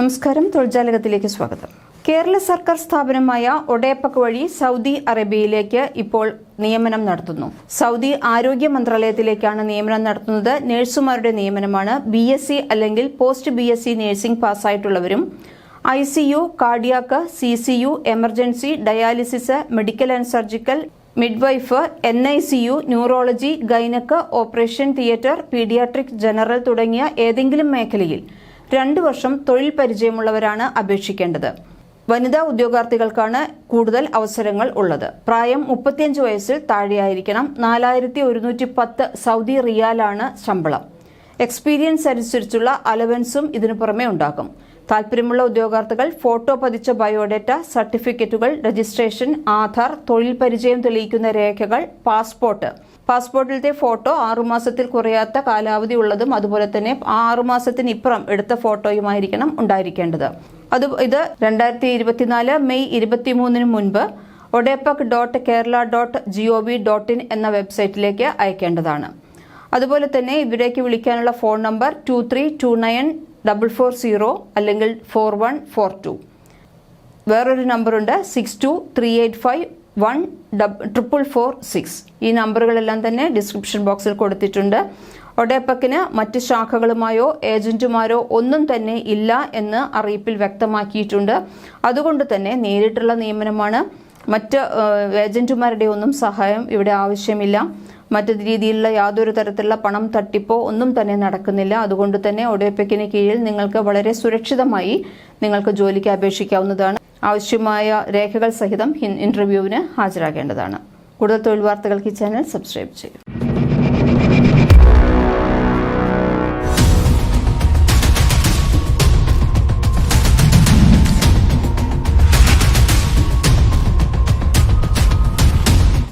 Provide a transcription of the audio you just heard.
നമസ്കാരം. തൊഴിൽജാലകത്തിലേക്ക് സ്വാഗതം. കേരള സർക്കാർ സ്ഥാപനമായ ഒഡേപ്പക് വഴി സൗദി അറേബ്യയിലേക്ക് ഇപ്പോൾ നിയമനം നടത്തുന്നു. സൗദി ആരോഗ്യ മന്ത്രാലയത്തിലേക്കാണ് നിയമനം നടത്തുന്നത്. നഴ്സുമാരുടെ നിയമനമാണ്. ബി അല്ലെങ്കിൽ post B S C nursing പാസ്സായിട്ടുള്ളവരും I C U cardiac C C U emergency dialysis medical and surgical midwife N I C U neurology gynaec operation theatre paediatric general തുടങ്ങിയ ഏതെങ്കിലും മേഖലയിൽ രണ്ടു വർഷം തൊഴിൽ പരിചയമുള്ളവരാണ് അപേക്ഷിക്കേണ്ടത്. വനിതാ ഉദ്യോഗാർത്ഥികൾക്കാണ് കൂടുതൽ അവസരങ്ങൾ ഉള്ളത്. പ്രായം മുപ്പത്തിയഞ്ച് വയസ്സിൽ താഴെയായിരിക്കണം. നാലായിരത്തി ഒരുന്നൂറ്റി പത്ത് സൗദി റിയാലാണ് ശമ്പളം. എക്സ്പീരിയൻസ് അനുസരിച്ചുള്ള അലവൻസും ഇതിനു പുറമെ ഉണ്ടാകും. താൽപര്യമുള്ള ഉദ്യോഗാർത്ഥികൾ ഫോട്ടോ പതിച്ച ബയോഡേറ്റ സർട്ടിഫിക്കറ്റുകൾ രജിസ്ട്രേഷൻ ആധാർ തൊഴിൽ പരിചയം തെളിയിക്കുന്ന രേഖകൾ പാസ്പോർട്ട്. പാസ്പോർട്ടിലത്തെ ഫോട്ടോ ആറുമാസത്തിൽ കുറയാത്ത കാലാവധി ഉള്ളതും അതുപോലെ തന്നെ ആറുമാസത്തിന് ഇപ്പുറം എടുത്ത ഫോട്ടോയുമായിരിക്കണം ഉണ്ടായിരിക്കേണ്ടത്. അത് ഇത് രണ്ടായിരത്തി ഇരുപത്തിനാല് മെയ് ഇരുപത്തിമൂന്നിന് മുൻപ് ODEPC dot Kerala dot G O V dot in എന്ന വെബ്സൈറ്റിലേക്ക് അയക്കേണ്ടതാണ്. അതുപോലെ തന്നെ ഇവിടേക്ക് വിളിക്കാനുള്ള phone number two three two nine double four zero അല്ലെങ്കിൽ ഫോർ വൺ ഫോർ ടു വേറൊരു നമ്പറുണ്ട് six two three eight five one double triple four six ഈ നമ്പറുകളെല്ലാം തന്നെ ഡിസ്ക്രിപ്ഷൻ ബോക്സിൽ കൊടുത്തിട്ടുണ്ട്. ഒഡേപ്പക്കിന് മറ്റ് ശാഖകളുമായോ ഏജന്റുമാരോ ഒന്നും തന്നെ ഇല്ല എന്ന് അറിയിപ്പിൽ വ്യക്തമാക്കിയിട്ടുണ്ട്. അതുകൊണ്ട് തന്നെ നേരിട്ടുള്ള നിയമനമാണ്. മറ്റ് ഏജന്റുമാരുടെ ഒന്നും സഹായം ഇവിടെ ആവശ്യമില്ല. മറ്റു രീതിയിലുള്ള യാതൊരു തരത്തിലുള്ള പണം തട്ടിപ്പോ ഒന്നും തന്നെ നടക്കുന്നില്ല. അതുകൊണ്ട് തന്നെ ഒഡേപ്പക്കിന് കീഴിൽ നിങ്ങൾക്ക് വളരെ സുരക്ഷിതമായി നിങ്ങൾക്ക് ജോലിക്ക് അപേക്ഷിക്കാവുന്നതാണ്. ആവശ്യമായ രേഖകൾ സഹിതം ഇന്റർവ്യൂവിന് ഹാജരാകേണ്ടതാണ്. കൂടുതൽ തൊഴിൽ വാർത്തകൾക്ക് ഈ ചാനൽ സബ്സ്ക്രൈബ് ചെയ്യും